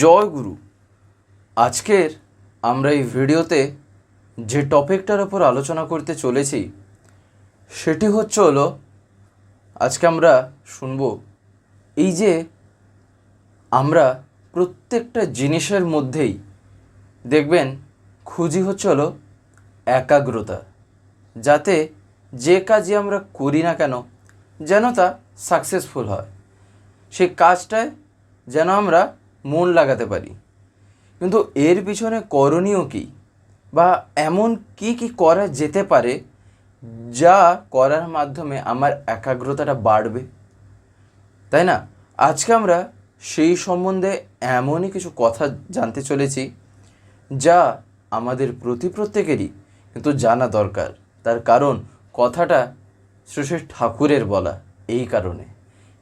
জয় গুরু। আজকের আমরা এই ভিডিওতে যে টপিকটার ওপর আলোচনা করতে চলেছি, সেটি হচ্ছে হলো, আজকে আমরা শুনব এই যে আমরা প্রত্যেকটা জিনিসের মধ্যেই দেখবেন খুঁজি হচ্ছে হলো একাগ্রতা, যাতে যে কাজই আমরা করি না কেন যেন তা সাকসেসফুল হয়। সেই কাজটায় যেন আমরা মন লাগাতে পারি। কিন্তু এর পিছনে করণীয় কী? বা এমন কি কি করা যেতে পারে যা করার মাধ্যমে আমার একাগ্রতাটা বাড়বে? তাই না? আজকে আমরা সেই সম্বন্ধে এমনই কিছু কথা জানতে চলেছি যা আমাদের প্রতি প্রত্যেকেরই কিন্তু জানা দরকার। তার কারণ কথাটা শ্রী শ্রী ঠাকুরের বলা এই কারণে।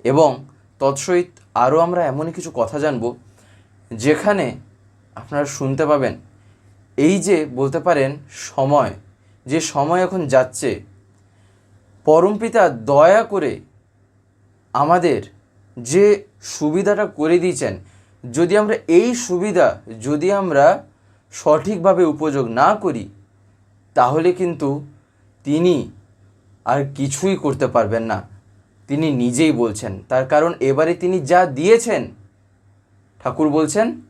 এবং তৎসহিত আরও আমরা এমনই কিছু কথা জানব যেখানে আপনারা শুনতে পাবেন, এই যে বলতে পারেন সময়, যে সময় এখন যাচ্ছে পরমপিতা দয়া করে আমাদের যে সুবিধাটা করে দিয়েছেন, যদি আমরা এই সুবিধা যদি আমরা সঠিকভাবে উপযোগ না করি, তাহলে কিন্তু তিনি আর কিছুই করতে পারবেন না। তিনি নিজেই বলছেন, তার কারণ এবারে তিনি যা দিয়েছেন ঠাকুর বলছেন,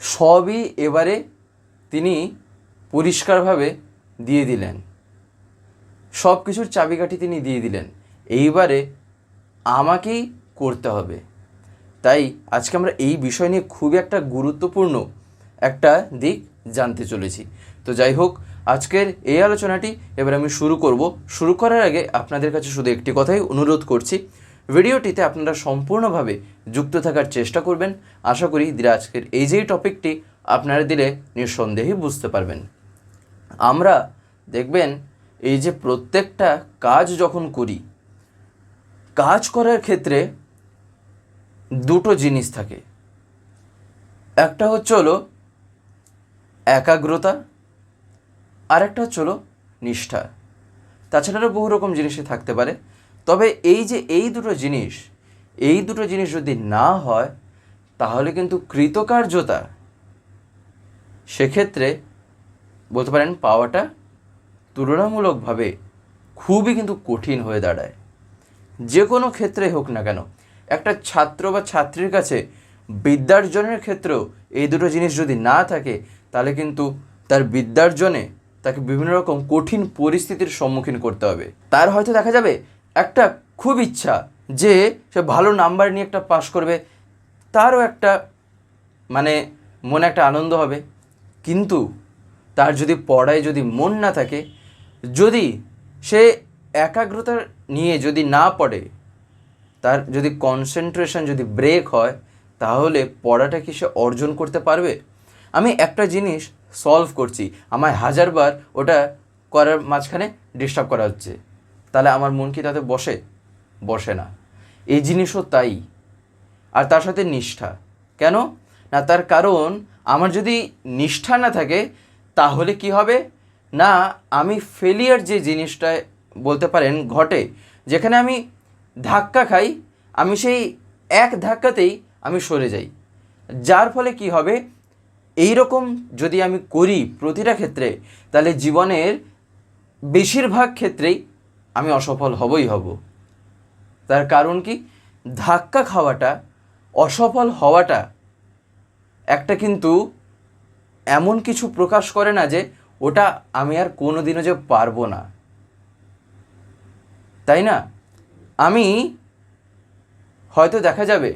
সবই এবারে তিনি পরিষ্কারভাবে দিয়ে দিলেন। সব কিছুর চাবিকাঠি তিনি দিয়ে দিলেন। এইবারে আমাকেই করতে হবে। তাই আজকে আমরা এই বিষয় নিয়ে খুবই একটা গুরুত্বপূর্ণ একটা দিক জানতে চলেছি। তো যাই হোক, আজকের এই আলোচনাটি এবার আমি শুরু করব। শুরু করার আগে আপনাদের কাছে শুধু একটি কথাই অনুরোধ করছি। ভিডিওটিতে আপনারা সম্পূর্ণভাবে যুক্ত থাকার চেষ্টা করবেন। আশা করি দিলে আজকের এই যেই টপিকটি আপনারা দিলে নিঃসন্দেহে বুঝতে পারবেন। আমরা দেখবেন এই যে প্রত্যেকটা কাজ যখন করি, কাজ করার ক্ষেত্রে দুটো জিনিস থাকে। একটা হচ্ছে হলো একাগ্রতা আর একটা হচ্ছে হলো নিষ্ঠা। তাছাড়াও বহু রকম জিনিসই থাকতে পারে। তবে এই যে এই দুটো জিনিস, এই দুটো জিনিস যদি না হয়, তাহলে কিন্তু কৃতকার্যতা, সেক্ষেত্রে বলতে পারেন পাওয়াটা তুলনামূলকভাবে খুবই কিন্তু কঠিন হয়ে দাঁড়ায়। যে কোনো ক্ষেত্রে হোক না কেন, একটা ছাত্র বা ছাত্রীর কাছে বিদ্যার্জনের ক্ষেত্রেও এই দুটো জিনিস যদি না থাকে, তাহলে কিন্তু তার বিদ্যার্জনে তাকে বিভিন্ন রকম কঠিন পরিস্থিতির সম্মুখীন করতে হবে। তার হয়তো দেখা যাবে একটা খুব ইচ্ছা যে সে ভালো নাম্বার নিয়ে একটা পাশ করবে, তারও একটা মানে মনে একটা আনন্দ হবে। কিন্তু তার যদি পড়ায় যদি মন না থাকে, যদি সে একাগ্রতা নিয়ে যদি না পড়ে, তার যদি কনসেন্ট্রেশন যদি ব্রেক হয়, তাহলে পড়াটা কি সে অর্জন করতে পারবে? আমি একটা জিনিস সলভ করছি। আমায় হাজারবার ওটা করার মাঝখানে ডিস্টার্ব করা হচ্ছে। তাহলে আমার মন কি তাতে বসে? বসে না। এই জিনিসও তাই। আর তার সাথে নিষ্ঠা। কেন? না, তার কারণ আমার যদি নিষ্ঠা না থাকে, তাহলে কি হবে? না, আমি ফেলিয়ার যে জিনিসটা বলতে পারেন ঘটে, যেখানে আমি ধাক্কা খাই, আমি সেই এক ধাক্কাতেই আমি সরে যাই। যার ফলে কি হবে? এই রকম যদি আমি করি প্রতিটা ক্ষেত্রে, তাহলে জীবনের বেশিরভাগ ক্ষেত্রেই আমি অসফল হবই হব। তার কারণ কি? ধাক্কা খাওয়াটা, অসফল হওয়াটা একটা কিন্তু এমন কিছু প্রকাশ করে না যে ওটা আমি আর কোনো দিনও যে পারব না। তাই না? আমি হয়তো দেখা যাবে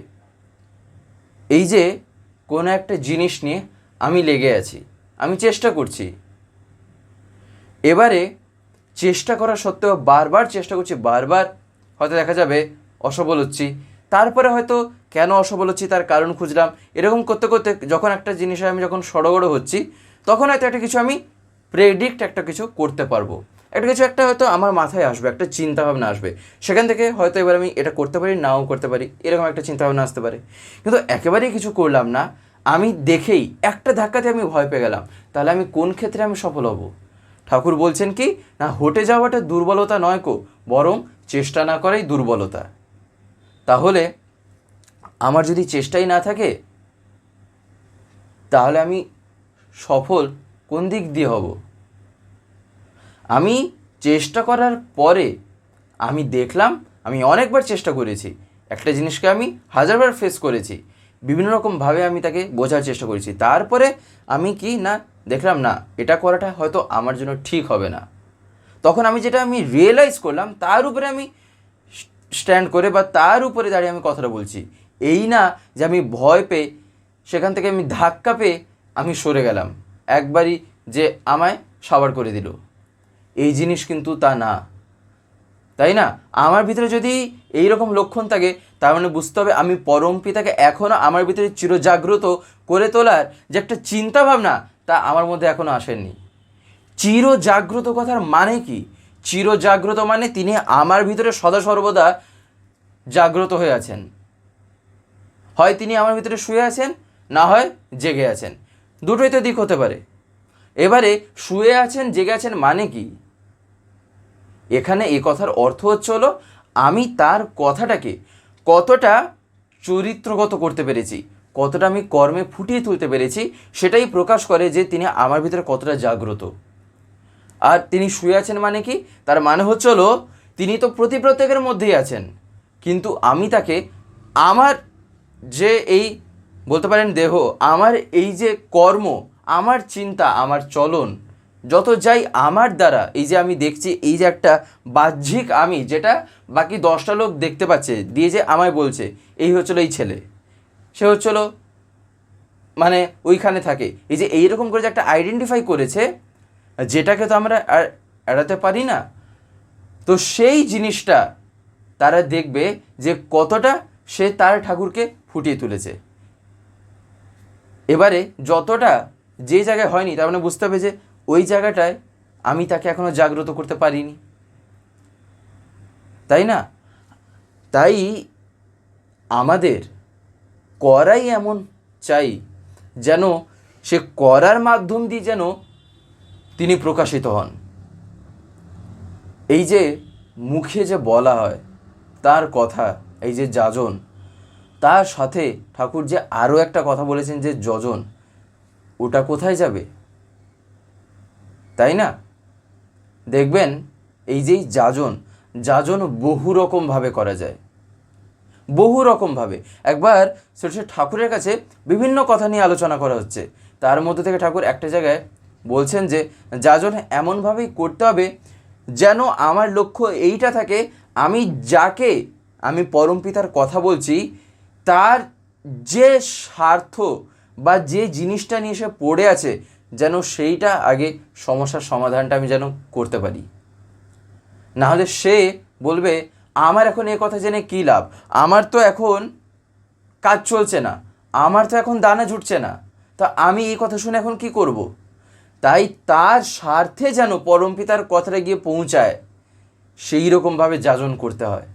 এই যে কোনো একটা জিনিস নিয়ে আমি লেগে আছি, আমি চেষ্টা করছি। এবারে চেষ্টা করা সত্ত্বেও বারবার চেষ্টা করছি, বারবার হয়তো দেখা যাবে অসফল হচ্ছি। তারপরে হয়তো কেন অসফল হচ্ছি তার কারণ খুঁজলাম। এরকম করতে করতে যখন একটা জিনিসে আমি যখন সড়গড় হচ্ছি, তখন হয়তো একটা কিছু আমি প্রেডিক্ট একটা কিছু করতে পারব। একটা কিছু একটা হয়তো আমার মাথায় আসবে, একটা চিন্তা ভাবনা আসবে। সেখান থেকে হয়তো এবার আমি এটা করতে পারি, নাও করতে পারি, এরকম একটা চিন্তা ভাবনা আসতে পারে। কিন্তু একেবারেই কিছু করলাম না, আমি দেখেই একটা ধাক্কাতে আমি ভয় পেয়ে গেলাম। তাহলে আমি কোন ক্ষেত্রে আমি সফল হব? ঠাকুর বলছেন কি, না, হটে যাওয়াটা দুর্বলতা নয় কো, বরং চেষ্টা না করাই দুর্বলতা। তাহলে আমার যদি চেষ্টাই না থাকে, তাহলে আমি সফল কোন দিক দিয়ে হব? আমি চেষ্টা করার পরে আমি দেখলাম, আমি অনেকবার চেষ্টা করেছি। একটা জিনিসকে আমি হাজারবার ফেস করেছি। বিভিন্ন রকমভাবে আমি তাকে বোঝার চেষ্টা করেছি। তারপরে আমি কি, না দেখলাম না, এটা করাটা হয়তো আমার জন্য ঠিক হবে না। তখন আমি যেটা আমি রিয়েলাইজ করলাম, তার উপরে আমি স্ট্যান্ড করে বা তার উপরে দাঁড়িয়ে আমি কথাটা বলছি। এই না যে আমি ভয় পেয়ে, সেখান থেকে আমি ধাক্কা পেয়ে আমি সরে গেলাম। একবারই যে আমায় সাবার করে দিল। এই জিনিস কিন্তু তা না। তাই না? আমার ভিতরে যদি এই রকম লক্ষণ থাকে, তার মানে বুঝতে হবে আমি পরম পিতাকে এখনও আমার ভিতরে চিরজাগ্রত করে তোলার যে একটা চিন্তা ভাবনা তা আমার মধ্যে এখনও আসেননি। চির জাগ্রত কথার মানে কি? চির জাগ্রত মানে তিনি আমার ভিতরে সদা সর্বদা জাগ্রত হয়ে আছেন। হয় তিনি আমার ভিতরে শুয়ে আছেন, না হয় জেগে আছেন। দুটোই তো দিক হতে পারে। এবারে শুয়ে আছেন, জেগে আছেন মানে কি? এখানে এ কথার অর্থ হচ্ছে হলো, আমি তার কথাটাকে কতটা চরিত্রগত করতে পেরেছি কতটা আমি কর্মে ফুটিয়ে তুলতে পেরেছি সেটাই প্রকাশ করে যে তিনি আমার ভিতরে কতটা জাগ্রত। আর তিনি শুয়ে আছেন মানে কি? তার মানে হচ্ছে হলো, তিনি তো প্রতি প্রত্যেকের মধ্যেই আছেন। কিন্তু আমি তাকে, আমার যে এই, বলতে পারেন দেহ, আমার এই যে কর্ম, আমার চিন্তা, আমার চলন, যত যাই আমার দ্বারা, এই যে আমি দেখছি, এই যে একটা বাহ্যিক আমি, যেটা বাকি দশটা লোক দেখতে পাচ্ছে, দিয়ে যে আমায় বলছে, এই হচ্ছিল এই ছেলে। সে হচ্ছিল মানে ওইখানে থাকে। এই যে এইরকম করে যে একটা আইডেন্টিফাই করেছে, যেটাকে তো আমরা এড়াতে পারি না, তো সেই জিনিসটা তারা দেখবে যে কতটা সে তার ঠাকুরকে ফুটিয়ে তুলেছে। এবারে যতটা যে জায়গায় হয়নি, তার মানে বুঝতে হবে যে ওই জায়গাটায় আমি তাকে এখনও জাগ্রত করতে পারিনি। তাই না? তাই আমাদের করাই এমন চাই যেন সে করার মাধ্যম দিয়ে যেন তিনি প্রকাশিত হন। এই যে মুখে যে বলা হয়, তার কথা, এই যে যাজন, তার সাথে ঠাকুর যে আরও একটা কথা বলেছেন যে যজন, ওটা কোথায় যাবে? তাই না? দেখবেন এই যেই যাজন যাজন বহু রকমভাবে করা যায়। বহু রকমভাবে। একবার শ্রী ঠাকুরের কাছে বিভিন্ন কথা নিয়ে আলোচনা করা হচ্ছে। তার মধ্যে থেকে ঠাকুর একটা জায়গায় বলছেন যে, যাজন এমনভাবেই করতে হবে যেন আমার লক্ষ্য এইটা থাকে, আমি যাকে আমি পরম পিতার কথা বলছি, তার যে স্বার্থ বা যে জিনিসটা নিয়ে সে পড়ে আছে, যেন সেইটা আগে সমস্যার সমাধানটা আমি যেন করতে পারি। নাহলে সে বলবে আমার এখন এ কথা জেনে কী লাভ? আমার তো এখন কাজ চলছে না। আমার তো এখন দানা জুটছে না। তা আমি এই কথা শুনে এখন কি করব। তাই তার স্বার্থে যেন পরমপিতার কথাটা গিয়ে পৌঁছায়, সেই রকমভাবে যাজন করতে হয়।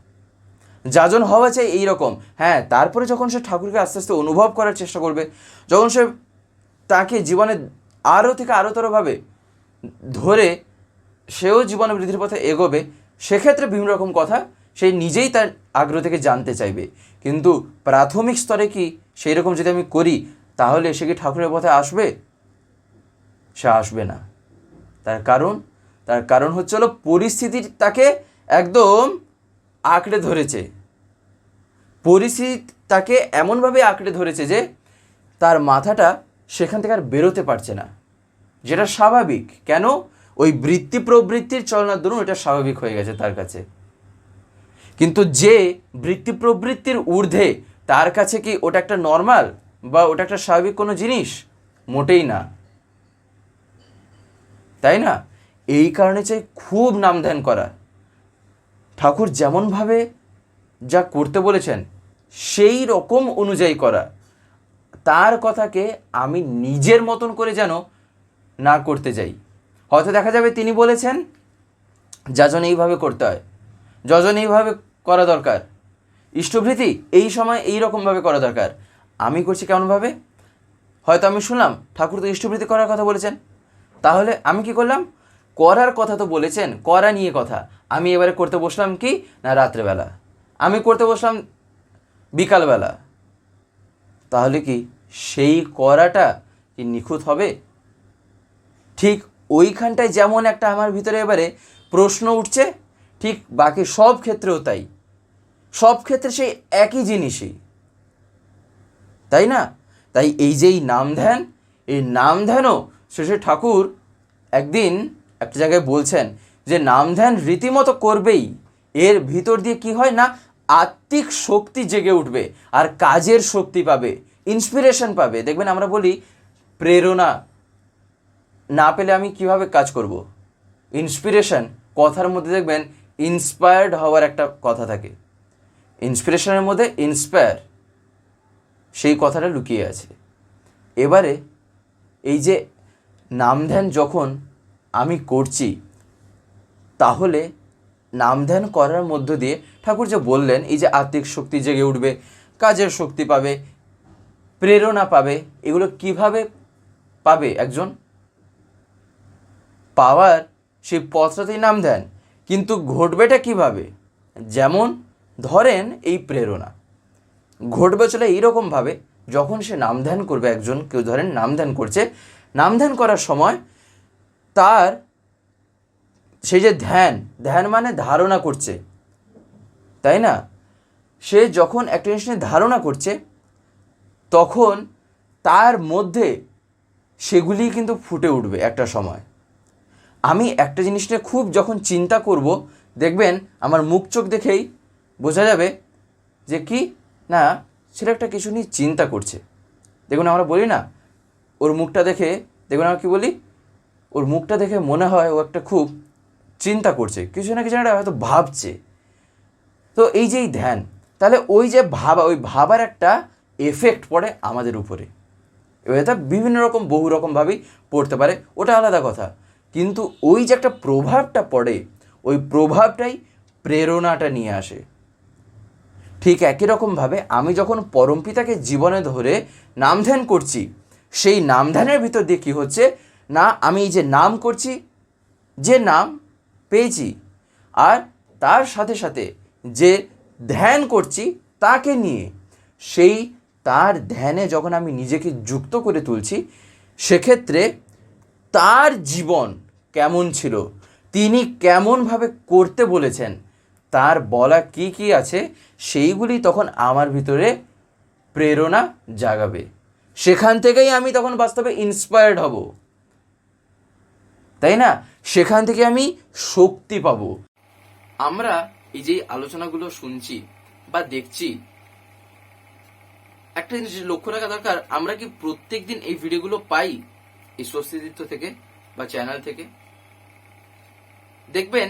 যাজন হওয়া চাই এই রকম। হ্যাঁ তারপরে যখন সে ঠাকুরকে আস্তে আস্তে অনুভব করার চেষ্টা করবে, যখন সে তাকে জীবনে আরও থেকে আরোতরভাবে ধরে সেও জীবনে বৃদ্ধির পথে এগোবে, সেক্ষেত্রে বিভিন্ন রকম কথা সে নিজেই তার আগ্রহ থেকে জানতে চাইবে। কিন্তু প্রাথমিক স্তরে কি সেই রকম যদি আমি করি, তাহলে সে কি ঠাকুরের পথে আসবে? সে আসবে না। তার কারণ তার কারণ হচ্ছে হলো পরিস্থিতি তাকে একদম আঁকড়ে ধরেছে। পরিস্থিতি তাকে এমনভাবে আঁকড়ে ধরেছে যে তার মাথাটা সেখান থেকে আর বেরোতে পারছে না। যেটা স্বাভাবিক। কেন? ওই বৃত্তি প্রবৃত্তির চলনার দরুন এটা স্বাভাবিক হয়ে গেছে তার কাছে। কিন্তু যে বৃত্তি প্রবৃত্তির ঊর্ধ্বে তার কাছে কি ওটা একটা নর্মাল বা ওটা একটা স্বাভাবিক কোনো জিনিস? মোটেই না। তাই না? এই কারণে চাই খুব নাম ধ্যান করা। ঠাকুর যেমনভাবে যা করতে বলেছেন, সেই রকম অনুযায়ী করা। তার কথাকে আমি নিজের মতন করে যেন না করতে যাই। হয়তো দেখা যাবে তিনি বলেছেন, যাজন এইভাবে করতে হয়। যজন এইভাবে করা দরকার। ইষ্টভৃতি এই সময় এই রকমভাবে করা দরকার। আমি করছি কেমনভাবে? হয়তো আমি শুনলাম, ঠাকুর তো ইষ্টভৃতি করার কথা বলেছেন। তাহলে আমি কি করলাম? করার কথা তো বলেছেন, করা নিয়ে কথা। আমি এবারে করতে বসলাম কি? না, রাত্রেবেলা। আমি করতে বসলাম বিকালবেলা। তাহলে কি সেই করাটা কি নিখুঁত হবে? ঠিক ওইখানটায় যেমন একটা আমার ভিতরে এবারে প্রশ্ন উঠছে, ঠিক বাকি সব ক্ষেত্রেও তাই। সব ক্ষেত্রে সেই একই জিনিসই। তাই না? তাই এই যে এই নাম ধ্যান, এই নাম ধ্যানও শেষে ঠাকুর একদিন একটা জায়গায় বলছেন যে নাম ধ্যান রীতিমতো করবেই। এর ভিতর দিয়ে কি হয় না? আত্মিক শক্তি জেগে উঠবে আর কাজের শক্তি পাবে ইন্সপিরেশন পাবে। দেখবেন আমরা বলি, প্রেরণা না পেলে আমি কীভাবে কাজ করব? ইন্সপিরেশন কথার মধ্যে দেখবেন ইন্সপায়ার্ড হওয়ার একটা কথা থাকে। ইন্সপিরেশনের মধ্যে ইন্সপায়ার সেই কথাটা লুকিয়ে আছে। এবারে এই যে নাম ধ্যান যখন আমি করছি, তাহলে নাম ধ্যান করার মধ্য দিয়ে ঠাকুর যে বললেন, এই যে আত্মিক শক্তি জেগে উঠবে, কাজের শক্তি পাবে, প্রেরণা পাবে, এগুলো কীভাবে পাবে একজন? পাওয়ার সেই পথটাতেই নাম দেন কিন্তু ঘটবেটা কীভাবে? যেমন ধরেন এই প্রেরণা। ঘটবে চলে এইরকমভাবে যখন সে নাম ধ্যান করবে একজন, কেউ ধরেন নাম ধ্যান করছে নাম ধ্যান করার সময় তার সেই যে ধ্যান ধ্যান মানে ধারণা করছে, তাই না? সে যখন একটা জিনিস নিয়ে ধারণা করছে, তখন তার মধ্যে সেগুলি কিন্তু ফুটে উঠবে একটা সময়। আমি একটা জিনিস নিয়ে খুব যখন চিন্তা করব, দেখবেন আমার মুখ চোখ দেখেই বোঝা যাবে যে কি? না ছেলে একটা কিছু নিয়ে চিন্তা করছে। দেখুন, আমরা বলি না, ওর মুখটা দেখে, দেখুন আমরা কী বলি? ওর মুখটা দেখে মনে হয় ও একটা খুব চিন্তা করছে, কিছু না কিছু একটা হয়তো ভাবছে। তো এই যে ধ্যান, তাহলে ওই যে ভাবা, ওই ভাবার একটা এফেক্ট পড়ে আমাদের উপরে। এবার এটা বিভিন্ন রকম, বহু রকমভাবেই পড়তে পারে, ওটা আলাদা কথা। কিন্তু ওই যে একটা প্রভাবটা পড়ে, ওই প্রভাবটাই প্রেরণাটা নিয়ে আসে। ঠিক একই রকমভাবে আমি যখন পরমপিতাকে জীবনে ধরে নাম ধ্যান করছি, সেই নাম ধ্যানের ভিতর দিয়ে কী হচ্ছে? না, আমি যে নাম করছি, যে নাম পেয়েছি, আর তার সাথে সাথে যে ধ্যান করছি তাকে নিয়ে, সেই তার ধ্যানে যখন আমি নিজেকে যুক্ত করে তুলছি, সেক্ষেত্রে তার জীবন কেমন ছিল, তিনি কেমনভাবে করতে বলেছেন তার বলা কি কি আছে, সেইগুলি তখন আমার ভিতরে প্রেরণা জাগাবে। সেখান থেকেই আমি তখন বাস্তবে ইন্সপায়ার্ড হব। তাই না? সেখান থেকে আমি শক্তি পাব। আমরা এই যে আলোচনাগুলো শুনছি বা দেখছি, একটা জিনিস লক্ষ্য রাখা দরকার, আমরা কি প্রত্যেক দিন এই ভিডিওগুলো পাই এই স্বস্তিদিত্য থেকে বা চ্যানেল থেকে? দেখবেন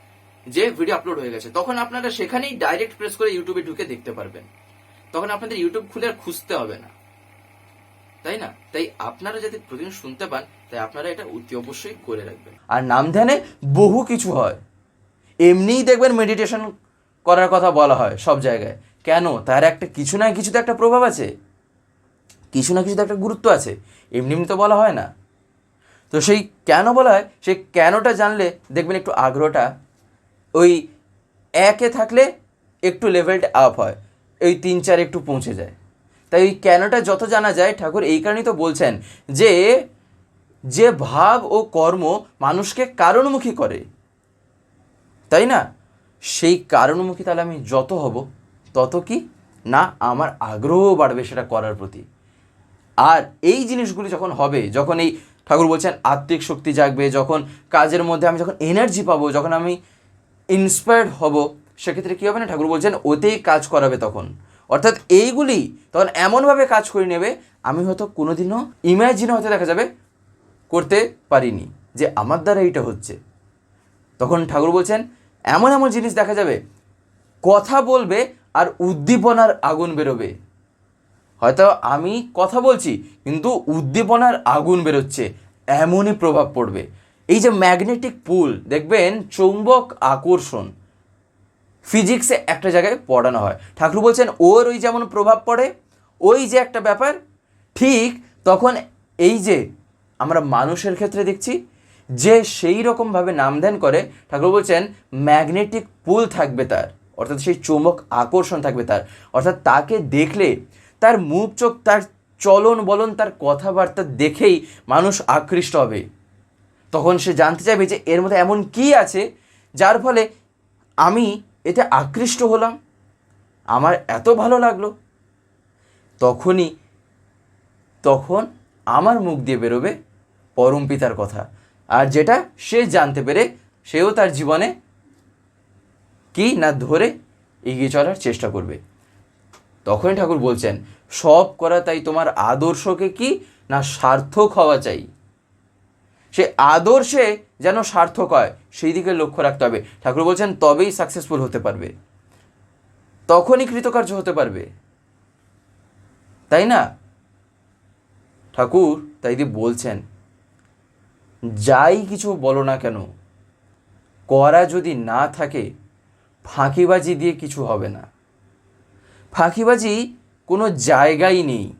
যে ভিডিও আপলোড হয়ে গেছে, তখন আপনারা সেখানেই ডাইরেক্ট প্রেস করে ইউটিউবে ঢুকে দেখতে পারবেন। তখন আপনাদের ইউটিউব খুলে আর খুঁজতে হবে না। তাই না? তাই আপনারা যদি প্রতিদিন শুনতে পান, তাই আপনারা এটা অতি অবশ্যই করে রাখবেন। আর নাম ধ্যানে বহু কিছু হয়। এমনিই দেখবেন মেডিটেশন করার কথা বলা হয় সব জায়গায়। কেন? তার একটা কিছু না কিছু তো একটা প্রভাব আছে। কিছু না কিছু তো একটা গুরুত্ব আছে। এমনি এমনি তো বলা হয় না। তো সেই কেন বলা হয়? সেই কেনটা জানলে দেখবেন একটু আগ্রহটা ওই একে থাকলে একটু লেভেলটা আপ হয় ওই তিন চার একটু পৌঁছে যায়। তাই ওই কেনটা যত জানা যায়, ঠাকুর এই কারণেই তো বলছেন যে যে ভাব ও কর্ম মানুষকে কারণমুখী করে, তাই না? সেই কারণমুখী তাহলে আমি যত হব, তত কি? না, আমার আগ্রহ বাড়বে সেটা করার প্রতি। আর এই জিনিসগুলি যখন হবে, যখন এই ঠাকুর বলছেন আত্মিক শক্তি জাগবে, যখন কাজের মধ্যে আমি যখন এনার্জি পাবো, যখন আমি ইন্সপায়ার্ড হব, সেক্ষেত্রে কী হবে না? ঠাকুর বলছেন, ওতেই কাজ করাবে তখন। অর্থাৎ এইগুলি তখন এমনভাবে কাজ করে নেবে, আমি হয়তো কোনোদিনও ইম্যাজিনও হয়তো দেখা যাবে করতে পারিনি যে আমার দ্বারা এইটা হচ্ছে। তখন ঠাকুর বলছেন, এমন এমন জিনিস দেখা যাবে, কথা বলবে আর উদ্দীপনার আগুন বেরোবে। হয়তো আমি কথা বলছি, কিন্তু উদ্দীপনার আগুন বেরোচ্ছে, এমনই প্রভাব পড়বে। এই যে ম্যাগনেটিক পুল দেখবেন চৌম্বক আকর্ষণ ফিজিক্সে একটা জায়গায় পড়ানো হয়। ঠাকুর বলছেন, ওর ওই যেমন প্রভাব পড়ে, ওই যে একটা ব্যাপার, ঠিক তখন এই যে আমরা মানুষের ক্ষেত্রে দেখছি, যে সেই রকমভাবে নাম ধ্যান করে, ঠাকুর বলছেন ম্যাগনেটিক পুল থাকবে তার, অর্থাৎ সেই চৌম্বক আকর্ষণ থাকবে তার, অর্থাৎ তাকে দেখলে তার মুখ চোখ, তার চলন বলন, তার কথাবার্তা দেখেই মানুষ আকৃষ্ট হবে। তখন সে জানতে চাইবে যে এর মধ্যে এমন কি আছে যার ফলে আমি এতে আকৃষ্ট হলাম, আমার এত ভালো লাগল। তখনই, তখন আমার মুখ দিয়ে বেরোবে পরম পিতার কথা। আর যেটা সে জানতে পেরে সেও তার জীবনে কি না ধরে এগিয়ে চলার চেষ্টা করবে। তখনই ঠাকুর বলছেন, সব করা তাই তোমার আদর্শকে কি না সার্থক হওয়া চাই? সে আদর্শে যেন সার্থক হয়, সেই দিকে লক্ষ্য রাখতে হবে। ঠাকুর বলছেন, তবেই সাকসেসফুল হতে পারবে। তখনই কৃতকার্য হতে পারবে। তাই না? ঠাকুর তাই দিয়ে বলছেন, যাই কিছু বলো না কেন, করা যদি না থাকে, ফাঁকিবাজি দিয়ে কিছু হবে না। ফাঁকিবাজি কোনো জায়গাই নেই।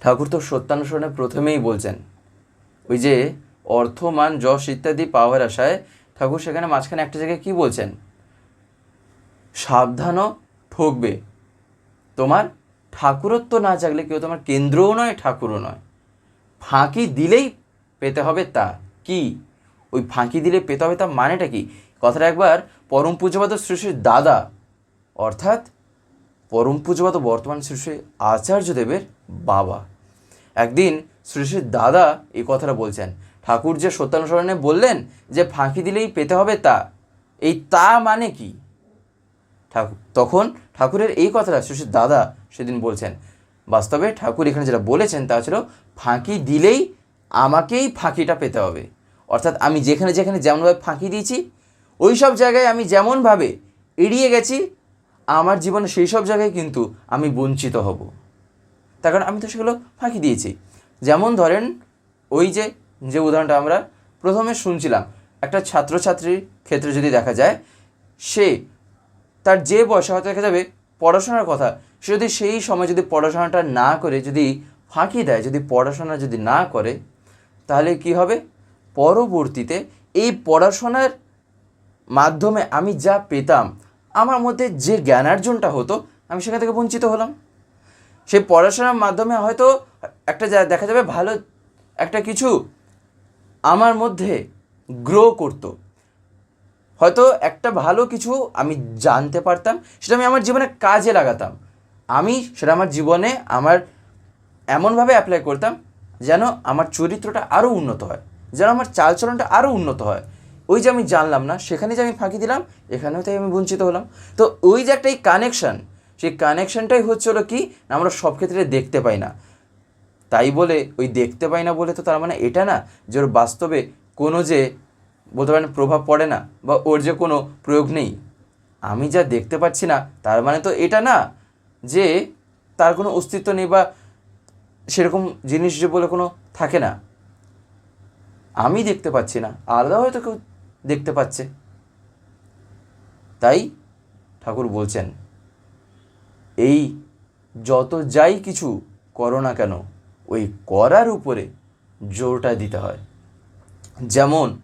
ঠাকুর তো সত্যানুসরণে প্রথমেই বলছেন ওই যে অর্থ, মান, যশ ইত্যাদি পাওয়ার আশায় ঠাকুর সেখানে মাঝখানে একটা জায়গায় কি বলছেন? সাবধানও ঠকবে। তোমার ঠাকুরত্ব না জাগলে কেউ তোমার কেন্দ্রও নয়, ঠাকুরও নয়। ফাঁকি দিলেই পেতে হবে তা কি? ওই ফাঁকি দিলে পেতে হবে তা মানেটা কি? কথাটা একবার পরম পূজ্যপাত শ্রী শ্রী দাদা, অর্থাৎ পরম পূজ্যপাত বর্তমান শ্রী শ্রী আচার্যদেবের বাবা। একদিন শ্রী শ্রী দাদা এই কথাটা বলছেন। ঠাকুর যে সত্যানুসরণে বললেন যে ফাঁকি দিলেই পেতে হবে তা, এই তা মানে কি? ঠাকুর তখন ঠাকুরের এই কথাটা শ্রী শ্রী দাদা সেদিন বলছেন। বাস্তবে ঠাকুর এখানে যেটা বলেছেন তা ছিল ফাঁকি দিলেই আমাকেই ফাঁকিটা পেতে হবে। অর্থাৎ আমি যেখানে যেখানে যেমনভাবে ফাঁকি দিয়েছি, ওই সব জায়গায় আমি যেমনভাবে এড়িয়ে গেছি, আমার জীবনে সেই সব জায়গায় কিন্তু আমি বঞ্চিত হব। তার কারণ আমি তো সেগুলো ফাঁকি দিয়েছি। যেমন ধরেন, ওই যে যে উদাহরণটা আমরা প্রথমে শুনছিলাম, একটা ছাত্রছাত্রীর ক্ষেত্রে যদি দেখা যায়, সে তার যে বয়সে হয়তো দেখা যাবে পড়াশোনার কথা, সে যদি সেই সময় যদি পড়াশোনাটা না করে, যদি ফাঁকি দেয়, যদি পড়াশোনা যদি না করে, তাহলে কি হবে? পরবর্তীতে এই পড়াশোনার মাধ্যমে আমি যা পেতাম, আমার মধ্যে যে জ্ঞানার্জনটা হতো, আমি সেখান থেকে বঞ্চিত হলাম। সেই পড়াশোনার মাধ্যমে হয়তো একটা যা- দেখা যাবে ভালো একটা কিছু আমার মধ্যে গ্রো করতো। হয়তো একটা ভালো কিছু আমি জানতে পারতাম, সেটা আমি আমার জীবনে কাজে লাগাতাম। আমি সেটা আমার জীবনে আমার এমনভাবে অ্যাপ্লাই করতাম যেন আমার চরিত্রটা আরও উন্নত হয়, যেন আমার চালচলনটা আরও উন্নত হয়। ওই যে আমি জানলাম না, সেখানে যে আমি ফাঁকি দিলাম, এখানেও তাই আমি বঞ্চিত হলাম। তো ওই যে একটা এই কানেকশান সেই কানেকশানটাই হচ্ছে হলো কি, আমরা সব ক্ষেত্রে দেখতে পাই না। তাই বলে ওই দেখতে পাই না বলে তো তার মানে এটা না যে ওর বাস্তবে কোনো যে বলতে পারেন প্রভাব পড়ে না বা ওর যে কোনো প্রয়োগ নেই। আমি যা দেখতে পাচ্ছি না, তার মানে তো এটা না যে তার কোনো অস্তিত্ব নেই বা সেরকম জিনিস যে বলে কোনো থাকে না। আমি দেখতে পাচ্ছি না, আলাদা হয়তো কেউ দেখতে পাচ্ছে। তাই ঠাকুর বলছেন, এই যত যাই কিছু করো না কেন ওই করার উপরে জোরটা দিতে হয়। যেমন,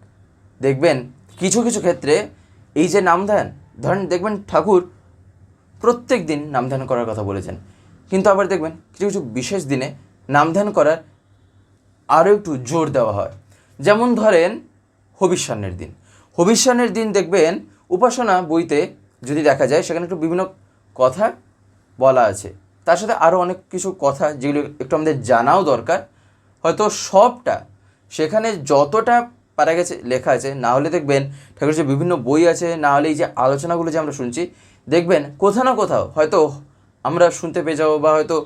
দেখবেন কিছু কিছু ক্ষেত্রে এই যে নামধ্যান ধরেন দেখবেন ঠাকুর প্রত্যেক দিন নামধ্যান করার কথা বলেছেন। কিন্তু আবার দেখবেন কিছু কিছু বিশেষ দিনে নামধ্যান করার আরও একটু জোর দেওয়া হয়। যেমন ধরেন হবিষ্যান্নের দিন। হবিষ্যান্নের দিন দেখবেন উপাসনা বইতে যদি দেখা যায় সেখানে একটু বিভিন্ন কথা বলা আছে। তার সাথে আরও অনেক কিছু কথা যেগুলো একটু আমাদের জানাও দরকার। হয়তো সবটা সেখানে যতটা পারা গেছে লেখা আছে, না হলে দেখবেন ঠাকুরের যে বিভিন্ন বই আছে, না হলে এই যে আলোচনাগুলো যে আমরা শুনছি, দেখবেন কোথাও না কোথাও হয়তো আমরা শুনতে পেয়ে যাব বা হয়তো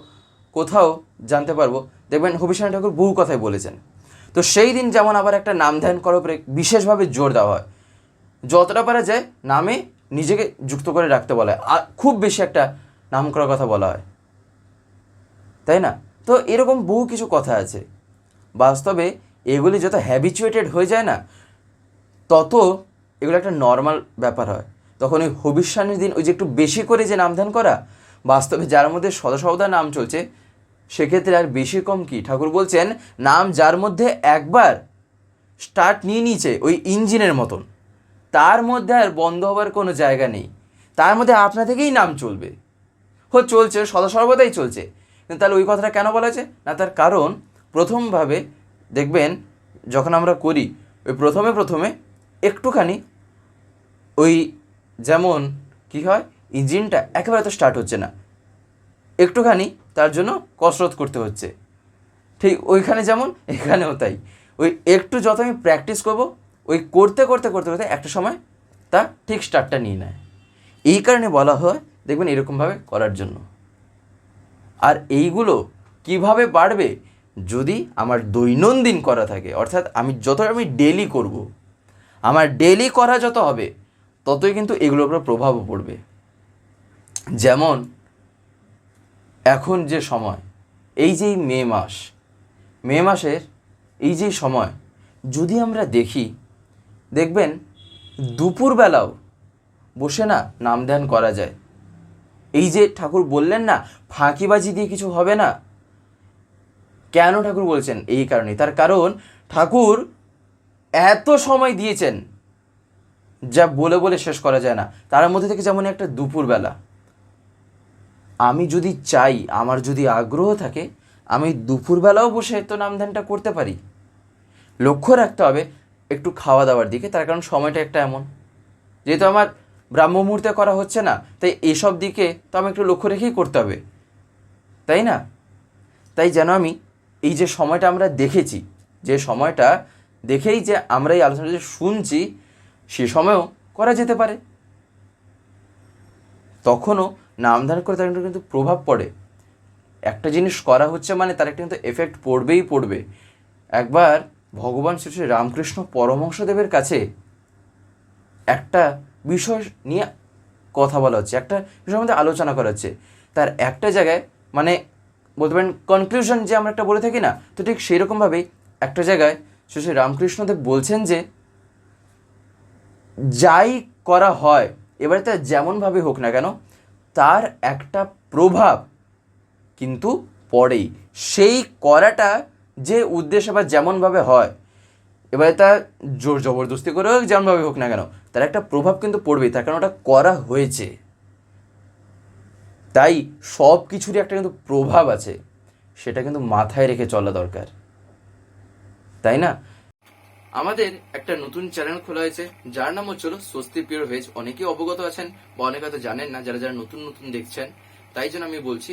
কোথাও জানতে পারব। দেখবেন হবিষ্যানী ঠাকুর বহু কথাই বলেছেন। তো সেই দিন যেমন আবার একটা নাম ধ্যান করার উপরে বিশেষভাবে জোর দেওয়া হয়। যতটা পারা যায় নামে নিজেকে যুক্ত করে রাখতে বলা হয়। আর খুব বেশি একটা নাম করার কথা বলা হয়। তাই না? তো এরকম বহু কিছু কথা আছে। বাস্তবে এগুলি যত হ্যাবিচুয়েটেড হয়ে যায় না, তত এগুলো একটা নর্মাল ব্যাপার হয়। তখন ওই হবিষ্যানের দিন ওই যে একটু বেশি করে যে নামধান করা, বাস্তবে যার মধ্যে সদসদা নাম চলছে, সেক্ষেত্রে আর বেশি কম কি? ঠাকুর বলছেন, নাম যার মধ্যে একবার স্টার্ট নিয়ে নিয়েছে ওই ইঞ্জিনের মতন। তার মধ্যে আর বন্ধ হওয়ার কোনো জায়গা নেই। তার মধ্যে আপনা থেকেই নাম চলবে। হো, চলছে সদা সর্বদাই চলছে। তাহলে ওই কথাটা কেন বলা আছে না, তার কারণ প্রথমভাবে দেখবেন, যখন আমরা করি, ওই প্রথমে প্রথমে একটুখানি ওই যেমন কি হয়, ইঞ্জিনটা একেবারে তো স্টার্ট হচ্ছে না। একটুখানি তার জন্য কসরত করতে হচ্ছে। ঠিক ওইখানে যেমন, এখানেও তাই। ওই একটু যত আমি প্র্যাকটিস করব, ওই করতে করতে করতে করতে একটা সময় তা ঠিক স্টার্টটা নিয়ে নেয়। এই কারণে বলা হয়, দেখবেন এরকমভাবে করার জন্য। আর এইগুলো কীভাবে বাড়বে? যদি আমার দৈনন্দিন করা থাকে, অর্থাৎ আমি যত আমি ডেলি করব, আমার ডেলি করা যত হবে, ততই কিন্তু এগুলোর উপর প্রভাবও পড়বে। যেমন, এখন যে সময়, এই যে মে মাস, মে মাসের এই যে সময়, যদি আমরা দেখি, দেখবেন দুপুরবেলাও বসে না নাম ধ্যান করা যায়। এই যে ঠাকুর বললেন না, ফাঁকিবাজি দিয়ে কিছু হবে না। কেন ঠাকুর বলছেন? এই কারণে তার কারণ, ঠাকুর এত সময় দিয়েছেন, যা বলে বলে শেষ করা যায় না। তার মধ্যে থেকে যেমন একটা দুপুরবেলা। আমি যদি চাই, আমার যদি আগ্রহ থাকে, আমি দুপুরবেলাও বসে তো নামধানটা করতে পারি। লক্ষ্য রাখতে হবে, একটু খাওয়া দাওয়ার দিকে। তার কারণ সময়টা একটা এমন। যেহেতু আমার ব্রাহ্ম মুহূর্তে করা হচ্ছে না, তাই এসব দিকে তো আমি একটু লক্ষ্য রেখেই করতে হবে। তাই না? তাই যেন আমি এই যে সময়টা আমরা দেখেছি, যে সময়টা দেখেই যে আমরা এই আলোচনা যে শুনছি, সে সময়ও করা যেতে পারে। তখনও নামধারণ করে তার কিন্তু প্রভাব পড়ে। একটা জিনিস করা হচ্ছে মানে তার একটা কিন্তু এফেক্ট পড়বেই পড়বে। একবার ভগবান শ্রী শ্রী রামকৃষ্ণ পরমহংসদেবের কাছে একটা বিষয় নিয়ে কথা বলা হচ্ছে, একটা বিষয়ের মধ্যে আলোচনা করা হচ্ছে। তার একটা জায়গায় মানে বলতে পারেন কনক্লুশন যে আমরা একটা বলে থাকি না, তো ঠিক সেই রকমভাবেই একটা জায়গায় শ্রী রামকৃষ্ণদেব বলছেন যে, যাই করা হয়, এবারে তা যেমনভাবে হোক না কেন, তার একটা প্রভাব কিন্তু পড়েই। সেই করাটা যে উদ্দেশ্যে বা যেমনভাবে হয় এবারে তা জোর জবরদস্তি করে হোক, যেমনভাবে হোক না কেন, তার একটা প্রভাব কিন্তু পড়বেই, তার কারণ ওটা করা হয়েছে। তাই সব কিছুরই একটা কিন্তু প্রভাব আছে, সেটা কিন্তু মাথায় রেখে চলা দরকার। তাই না? আমাদের একটা নতুন চ্যানেল খোলা হয়েছে, যার নাম হচ্ছিল স্বস্তি পিওর ভেজ। অনেকেই অবগত আছেন, বা অনেকে হয়তো জানেন না, যারা যারা নতুন নতুন দেখছেন, তাই জন্য আমি বলছি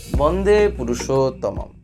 বন্দে পুরুষোত্তমম।